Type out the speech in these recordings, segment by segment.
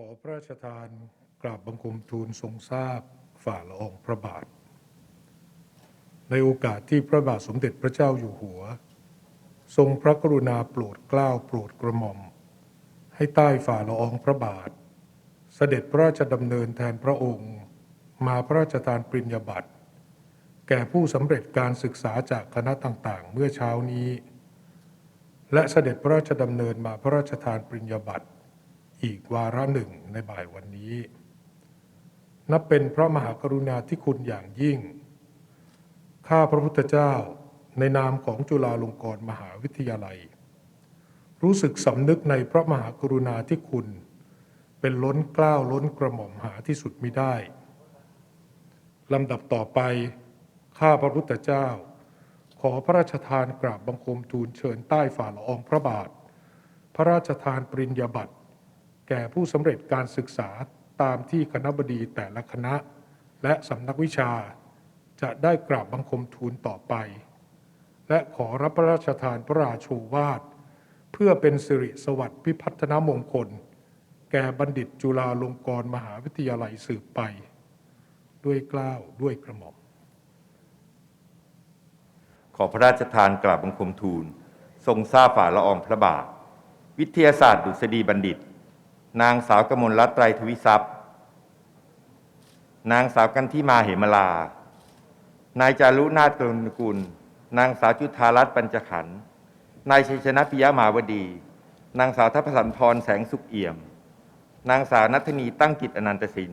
ขอพระราชทานกราบบังคมทูลทรงทราบฝ่าละองพระบาท ในโอกาสที่พระบาทสมเด็จพระเจ้าอยู่หัว ทรงพระกรุณาโปรดเกล้าโปรดกระหม่อม ให้ใต้ฝ่าละองพระบาท เสด็จพระราชดำเนินแทนพระองค์ มาพระราชทานปริญญาบัตรแก่ผู้สำเร็จการศึกษาจากคณะต่างๆ เมื่อเช้านี้ และเสด็จพระราชดำเนินมาพระราชทานปริญญาบัตร อีกวาระหนึ่งในบ่ายวันนี้ นับเป็นพระมหากรุณาธิคุณอย่างยิ่ง ข้าพระพุทธเจ้าในนามของจุฬาลงกรณ์มหาวิทยาลัย รู้สึกสำนึกในพระมหากรุณาธิคุณ เป็นล้นเกล้าวล้นกระหม่อมหาที่สุดมิได้ลำดับต่อไป ข้าพระพุทธเจ้า ขอพระราชทานกราบบังคมทูลเชิญใต้ฝ่าละอองพระบาท พระราชทานปริญญาบัตร แก่ผู้สำเร็จการศึกษาตามที่คณะบดีแต่ละคณะ และสำนักวิชา จะได้กราบบังคมทูลต่อไป และขอรับพระราชทานพระราโชวาท เพื่อเป็นสิริสวัสดิ์พิพัฒนมงคล แก่บัณฑิตจุฬาลงกรณ์มหาวิทยาลัยสืบไป ด้วยเกล้าวด้วยกระหม่อมขอพระราชทานกราบบังคมทูล ทรงทราบฝ่าละอองพระบาท วิทยาศาสตร์ดุษฎีบัณฑิต นางสาวกมลรัตน์ไตรทวิทรัพย์ นางสาวกันที่มาเหมลา นายจารุนาถกรุณกุล นางสาวจุธารัตน์ปัญจขันธ์นายชัยชนะปิยะมาวดี นางสาวทัพสันพรแสงสุขเอี่ยม นางสาวนัทนีตั้งกิจอนันตสิน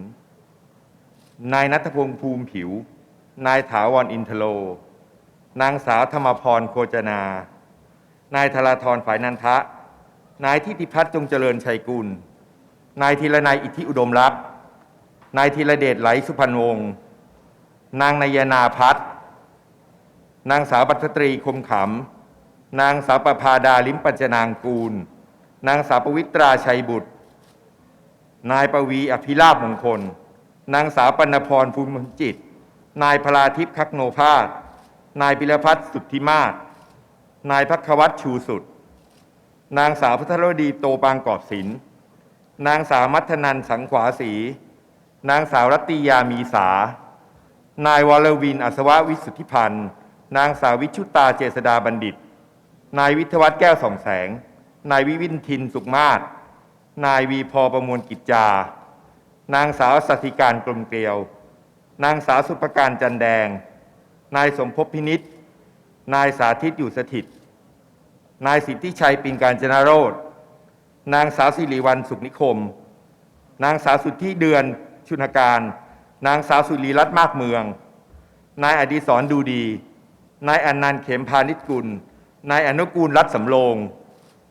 นายนัทพงษ์ภูมิผิว นายถาวรอินทโล นางสาวธรรมพรโคจนา นายธราธรฝ่ายนันทะ นายทิติพัฒน์จงเจริญชัยกุล นายธีรนัยอิทธิอุดมรักนายธีรเดชไหลสุพรรณวงศ์นางนายนาพัฒน์นางสาวปัทตรีคมขำ นางสาวประภาดาลิมปัญจนางกูล นางสาวปวิตราชัยบุตร นายประวีอภิลาภมงคล นางสาวปณพรภูมิจิต นายพลาทิพย์คักโนภาสนายปิรพัฒน์สุทธิมาศนายพักวัตรชูสุด นางสาวพัทรวดีโตปางกอบศิลป์ นางสาวมัทนันสังขวาสี นางสาวรัตติยามีสา นายวรวินอัศวะวิสุทธิพันธ์ นางสาววิชุตาเจษดาบัณฑิต นายวิทวัฒน์แก้วส่องแสง นายวิวินทินสุขมาศ นายวีพอประมวลกิจจา นางสาวสัธิการกลมเกลียว นางสาวสุภการจันแดง นายสมภพพินิษนายสาธิตอยู่สถิต นายสิทธิชัยปิงการจนาโรธ นางสาวสิริวัลสุขนิคม นางสาวสุทธิเดือนชุนการ นางสาวสุรีรัตน์มากเมือง นายอดีศรดูดี นายอนันต์เข็มพานิชกุล นายอนุกูลรัตสำโรง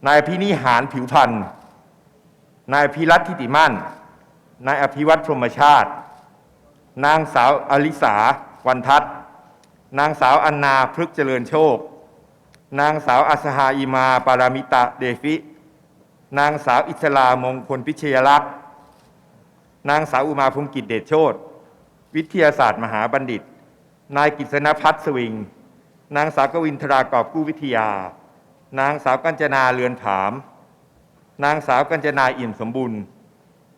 นายพินิหารผิวพันธ์นายพิรัตทิติมั่น นายอภิวัตพรหมชาติ นางสาวอลิสาวันทัศน์นางสาวอันนาพฤกษเจริญโชค นางสาวอัสหาอิมาปารามิตะเดฟิ นางสาวอิสลามงคลพิเชยลักษ์นางสาวอุมาพงศ์กิจเดชโชตวิทยาศาสตร์มหาบัณฑิต นายกิษณพัฒน์สวิง นางสาวกวินทรากอบกู้วิทยา นางสาวกัญจนาเรือนผาม นางสาวกัญจนาอิ่มสมบูรณ์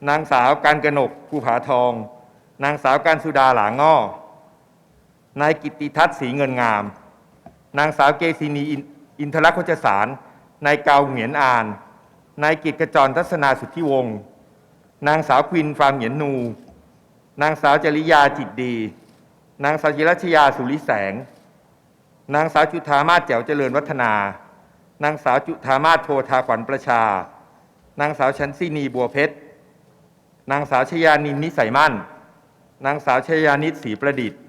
นางสาวการกนกภูผาทอง นางสาวการสุดาหลางง้อนายกิติทัศน์ศรีเงินงาม นางสาวเกษินีอินทรโคจสารนายเกาเหงียนอาน นายกิตกระจรทัศนาสุทธิวงศ์นางสาวควินฟาร์มเหียนนู นางสาวจริยาจิตดี นางสาวจิรัชยาสุริแสง นางสาวจุธามาศแจ๋วเจริญวัฒนา นางสาวจุธามาศโพธาขวัญประชา นางสาวชันซีนีบัวเพชร นางสาวชยานินนิสัยมั่น นางสาวชยานิศรีประดิษฐ์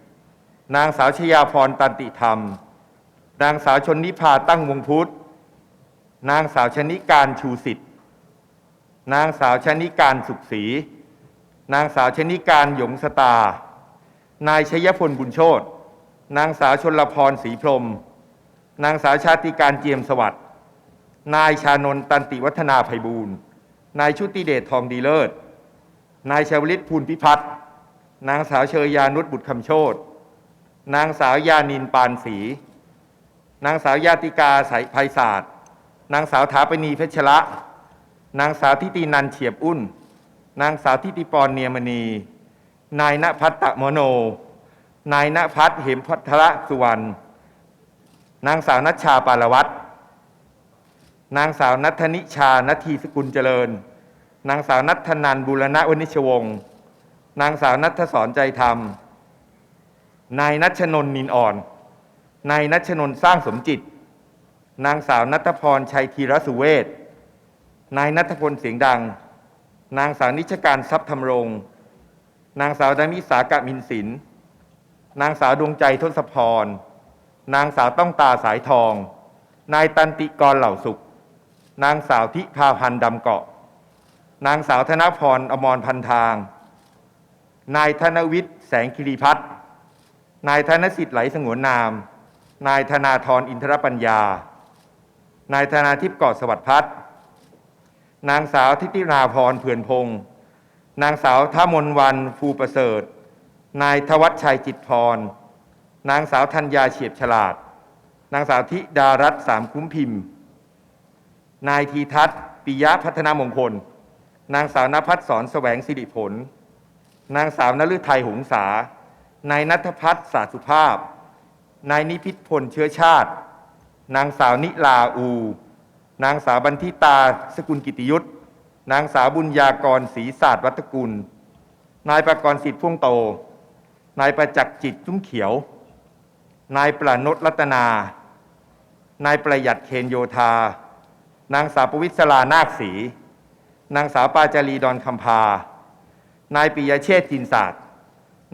นางสาวชยาพรตันติธรรม นางสาวชนนิพาตั้งวงพุทธ นางสาวชนิการชูสิทธิ์ นางสาวชนิการสุขศรี นางสาวชนิการหยงสตา นายชยพลบุญโชตนางสาวชนลพรศรีพรม นางสาวชาติการเจียมสวัสดิ์นายชานนตันติวัฒนาไพบูรณ์ นายชุติเดชทองดีเลิศ นายชาวลิตภูลพิพัฒน์ นางสาวเชยยานุชบุตรคำโชตนางสาวยานินปานศรี นางสาวยาติกาสายภัยศาสตร์ นางสาวถาปณีเพชรละ นางสาวทิตินันเฉียบอุ่น นางสาวทิติปรเนียมณี นายณพัตตะมโน นายณพัฒน์เหมพัทรสุวรรณ นางสาวนัชชาปารวัตรนางสาวนัทธนิชานาทีสกุลเจริญ นางสาวนัทธนันบุรณะวณิชวงศ์ นางสาวนัทสอนใจธรรม นายนัชนน์นินอ่อน นายนัชนน์สร้างสมจิต นางสาวนัทพรชัยธีรสุเวศนายนัทพลเสียงดัง นางสาวนิชการทรัพย์ธรรมรงนางสาวดามิสากะมินสิน นางสาวดวงใจทศพร นางสาวต้องตาสายทอง นายตันติกรเหล่าสุข นางสาวทิพาพันธ์ดำเกาะ นางสาวธนพรอมรพันทาง นายธนวิทย์แสงคิริพัฒน์นายธนสิทธิ์ไหลสงวนนาม นายธนาธรอินทรปัญญา นายธนาทิพย์กาะสวัสดิ์พัฒน์นางสาวทิติราพรเผื่อนพงศ์นางสาวท่ามนวันฟูประเสริฐ นายทวัชชัยจิตพร นางสาวธัญญาเฉียบฉลาด นางสาวธิดารัตน์สามคุ้มพิมพ์ นายทีทัศน์ปิยะพัฒนามงคล นางสาวนภัสสอนแสวงสิริผล นางสาวนฤทัยหงษา นายนัทพัฒน์สาสุภาพ นายนิพิษพลเชื้อชาติ นางสาวนิลาอู นางสาวบันทิตาสกุลกิติยุทธนางสาวบุญญากรศรีศาสตร์วัฒกุล นายประกรณ์สิทธิ์พ่วงโต นายประจักษ์จิตจุ้มเขียว นายประนตรัตนา นายประหยัดเคนโยธา นางสาวปวิศรานาคศรี นางสาวปาจารีดอนคำพา นายปิยเชษจินศาสตร์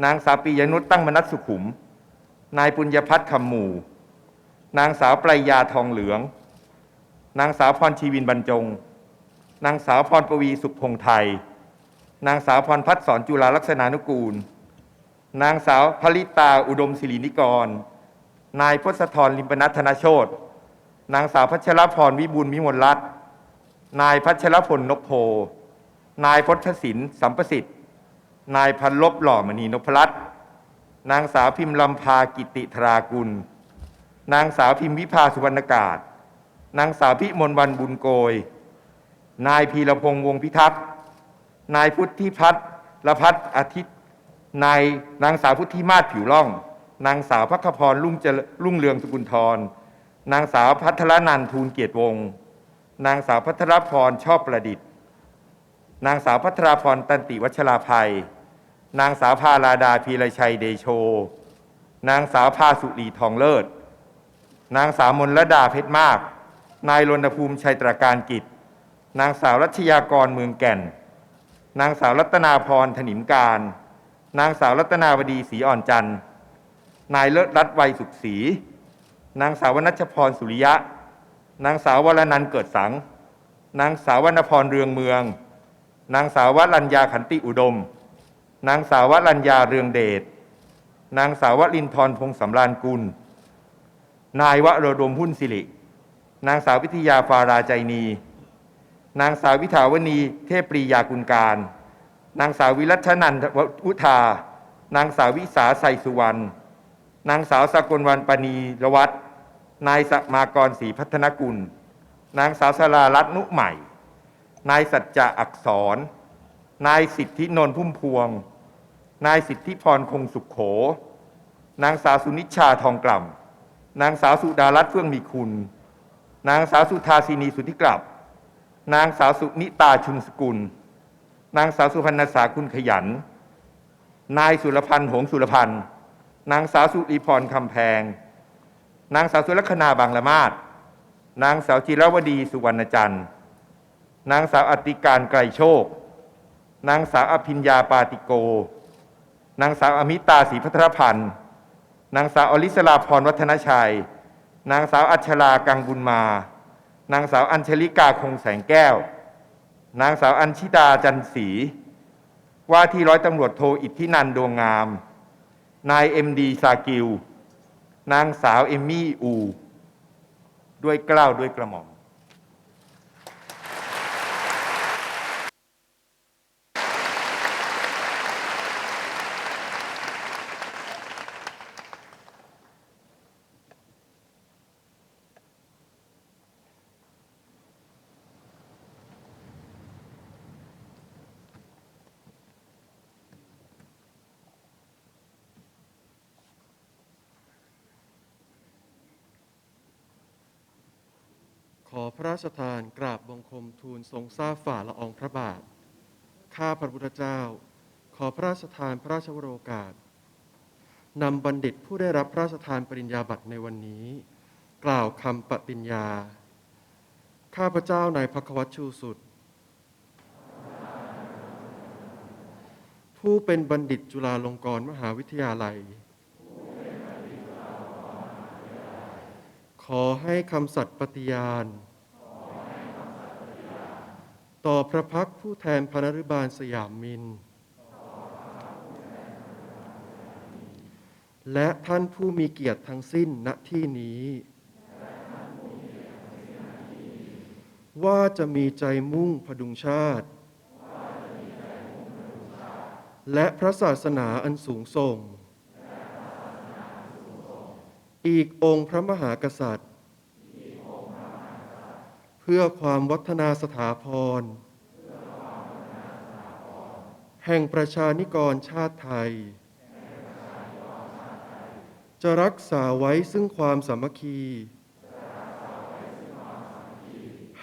นางสาวปิยนุชตั้งมนัสสุขุม นายปุญญพัฒน์คำหมู่ นางสาวปรายาทองเหลือง นางสาวพรชีวินบรรจง นางสาวพรปวีสุขพงไทย นางสาวพรพัฒน์สอนจุฬาลักษณานุกูล นางสาวพลิตาอุดมศิรินิกร นายพศธรลิมปนัทธนโชตนางสาวพัชรพรวิบูลย์วิมลรัตน์นายพัชรพลนพโพ นายพศศินสัมประสิทธิ์ นายพันลบหล่อมณีนพรัตน์นางสาวพิมพ์ลำพากิติธรากุล นางสาวพิมพ์วิภาสุวรรณกาศ นางสาวพิมลวันบุญโกย นายพีรพงษ์วงศพิทักษ์ นายพุทธิพัฒน์ละพัฒน์อาทิตย์ นายนางสาวพุทธิมาศผิวล่อง นางสาวพักพรรุ่งเจรุ่งเรืองสกุลทร นางสาวพัทรนันท์ทูลเกียรติวงศ์นางสาวพัทรพรชอบประดิษฐ์ นางสาวพัทรพรตันติวัชราภัย นางสาวพาราดาพีรชัยเดโช นางสาวพาสุรีทองเลิศ นางสาวมนลดาเพชรมาก นายรณภูมิชัยตราการกิจ นางสาวรัชยากรเมืองแก่น นางสาวรัตนาพรถนิมการ นางสาวรัตนาวดีศรีอ่อนจันทร์ นายเลิศรัตน์วัยสุขศรี นางสาววนัชพรสุริยะ นางสาววรนันเกิดสัง นางสาววรรณพรเรืองเมือง นางสาววรัญญาขันติอุดม นางสาววรัญญาเรืองเดช นางสาววลินทรพงษ์สำราญกุล นายวโรดมหุ้นสิริ นางสาววิทยาฟาราใจนี นางสาววิถาวณีเทพปรียากุลการ นางสาววิรัชนันทวุธา นางสาววิสาไสสุวรรณ นางสาวสกลวันปณีรวัตนายสมากรศรีพัฒนกุล นางสาวสรารัตนุใหม่ นายสัจจะอักษร นายสิทธินนพุ่มพวง นายสิทธิพรคงสุขโข นางสาวสุนิชชาทองกล่ำ นางสาวสุดารัตน์เฟื่องมีคุณ นางสาวสุธาสินีสุทธิกลับ นางสาวสุนิตาชุนสกุล นางสาวสุพรรณสาคุณขยัน นายสุรพันธ์หงสุรพันธ์ นางสาวสุริพรคำแพง นางสาวสุลัคนาบางละมาศนางสาวจิรวดีสุวรรณจันทร์ นางสาวอติการไกรโชค นางสาวอภิญญาปาติโก นางสาวอมิตาศรีพัทรพันธ์ นางสาวอลิสลาพรวัฒนชัย นางสาวอัชรากังบุญมา นางสาวอัญชลิกาคงแสงแก้ว นางสาวอัญชิดาจันศรีว่าที่ร้อยตำรวจโทอิทธินันดวงงาม นายเอ็มดีซากิล นางสาวเอมมี่อู ด้วยเกล้าวด้วยกระหม่อม ระราชทานกราบบังคมทูลทรงทราบฝ่าละอองพระบาท ข้าพระพุทธเจ้า ขอพระราชทานพระราชวโรกาสนำบัณฑิตผู้ได้รับพระราชทานปริญญาบัตรในวันนี้ กล่าวคำปฏิญญา ข้าพระเจ้านายพักวัตชูสุด ผู้เป็นบัณฑิตจุฬาลงกรณ์มหาวิทยาลัย ขอให้คำสัตย์ปฏิญาณ ต่อพระพักผู้แทนพระนรุบาลสยามมิน และท่านผู้มีเกียรติทั้งสิ้นณที่นี้ ว่าจะมีใจมุ่งพดุงชาติ และพระศาสนาอันสูงส่ง อีกองค์พระมหากษัตริย์ พื่อความวัฒนาสถาพร แห่งประชานิกรชาติไทย จะรักษาไว้ซึ่งความสามัคคี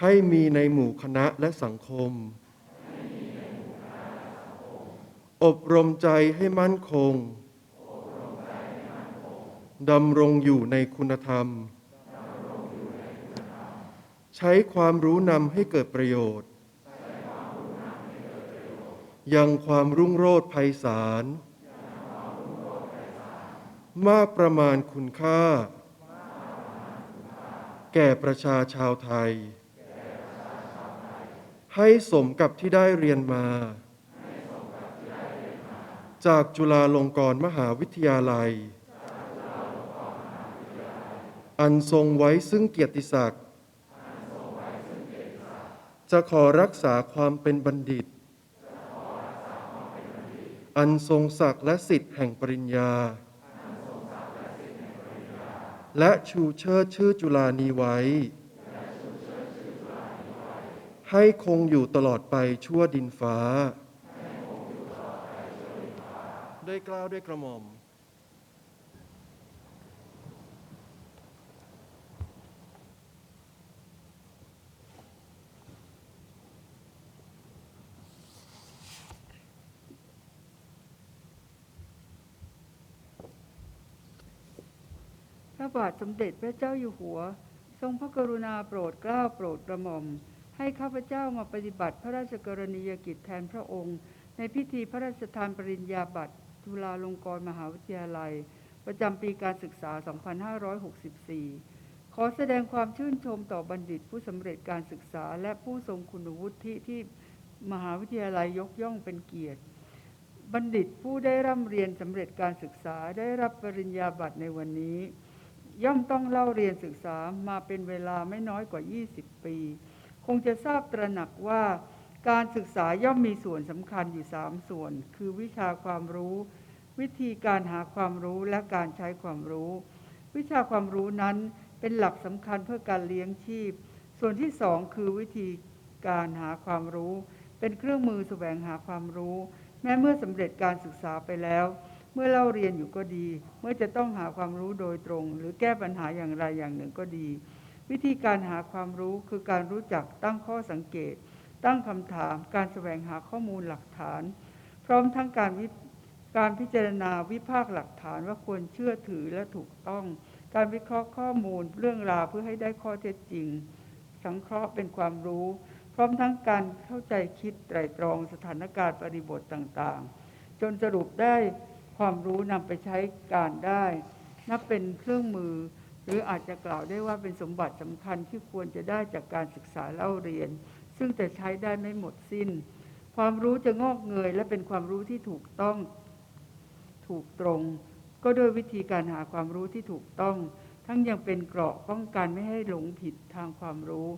ให้มีในหมู่คณะและสังคม อบรมใจให้มั่นคง ดำรงอยู่ในคุณธรรม ใช้ความรู้นำให้เกิดประโยชน์ ยังความรุ่งโรจน์ไพศาล มากประมาณคุณค่า แก่ประชาชาวไทย ให้สมกับที่ได้เรียนมา จากจุฬาลงกรณ์มหาวิทยาลัย อันทรงไว้ซึ่งเกียรติศักดิ์ จะขอรักษาความเป็นบัณฑิต อันทรงศักดิ์และสิทธิ์แห่งปริญญา และชูเชิดชื่อจุฬานีไว้ ให้คงอยู่ตลอดไปชั่วดินฟ้าด้วยกล้าวด้วยกระหม่อม ระบาทสมเด็จพระเจ้าอยู่หัว ทรงพระกรุณาโปรดเกล้าโปรดกระหม่อม ให้ข้าพเจ้ามาปฏิบัติพระราชกรณียกิจแทนพระองค์ ในพิธีพระราชทานปริญญาบัตรจุฬาลงกรณ์มหาวิทยาลัย ประจำปีการศึกษา 2564 ขอแสดงความชื่นชมต่อบัณฑิตผู้สำเร็จการศึกษา และผู้ทรงคุณวุฒิที่มหาวิทยาลัยยกย่องเป็นเกียรติบัณฑิตผู้ได้ร่ำเรียนสำเร็จการศึกษาได้รับปริญญาบัตรในวันนี้ ย่อมต้องเล่าเรียนศึกษามาเป็นเวลาไม่น้อยกว่า 20 ปี คงจะทราบตระหนักว่า การศึกษาย่อมมีส่วนสำคัญอยู่ 3 ส่วน คือวิชาความรู้ วิธีการหาความรู้และการใช้ความรู้ วิชาความรู้นั้นเป็นหลักสำคัญเพื่อการเลี้ยงชีพ ส่วนที่สองคือวิธีการหาความรู้ เป็นเครื่องมือแสวงหาความรู้ แม้เมื่อสำเร็จการศึกษาไปแล้ว เมื่อเล่าเรียนอยู่ก็ดี เมื่อจะต้องหาความรู้โดยตรง หรือแก้ปัญหาอย่างไรอย่างหนึ่งก็ดี วิธีการหาความรู้คือการรู้จักตั้งข้อสังเกต ตั้งคำถาม การแสวงหาข้อมูลหลักฐาน พร้อมทั้งการวิการพิจารณาวิพากษ์หลักฐานว่าควรเชื่อถือและถูกต้อง การวิเคราะห์ข้อมูลเรื่องราวเพื่อให้ได้ข้อเท็จจริง สังเคราะห์เป็นความรู้ พร้อมทั้งการเข้าใจคิดไตรตรองสถานการณ์ปริบทต่างๆ จนสรุปได้ ความรู้นำไปใช้การได้ นับเป็นเครื่องมือ หรืออาจจะกล่าวได้ว่าเป็นสมบัติสำคัญที่ควรจะได้จากการศึกษาเล่าเรียน ซึ่งแต่ใช้ได้ไม่หมดสิ้น ความรู้จะงอกเงย และเป็นความรู้ที่ถูกต้องถูกตรง ก็ด้วยวิธีการหาความรู้ที่ถูกต้อง ทั้งยังเป็นเกราะป้องกันไม่ให้หลงผิดทางความรู้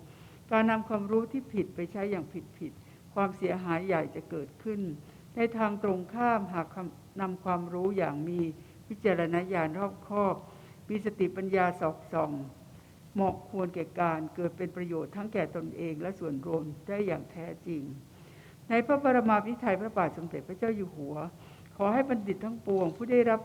การนำความรู้ที่ผิดไปใช้อย่างผิดผิดๆความเสียหายใหญ่จะเกิดขึ้น ในทางตรงข้ามหากคำ นำความรู้อย่างมีวิจารณญาณรอบคอบ มีสติปัญญาสอกส่อง เหมาะควรแก่การเกิดเป็นประโยชน์ทั้งแก่ตนเองและส่วนรวมได้อย่างแท้จริง ในพระบรมาภิไธยพระบาทสมเด็จพระเจ้าอยู่หัว ขอให้บัณฑิตทั้งปวง ผู้ได้รับ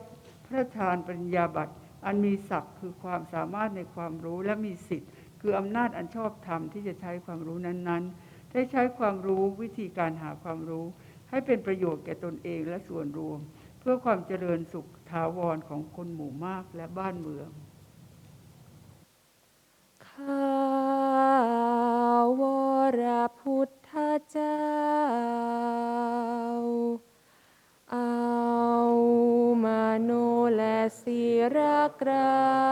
พระทานปัญญาบัตรอันมีศักดิ์คือความสามารถในความรู้และมีสิทธิ์ คืออำนาจอันชอบธรรมที่จะใช้ความรู้นั้นๆ ได้ใช้ความรู้วิธีการหาความรู้ ให้เป็นประโยชน์แก่ตนเองและส่วนรวม พื่อความเจริญสุขถาวรของคนหมู่มากและบ้านเมือง ข้าวรพุทธเจ้า เอามาโนและศีรกรา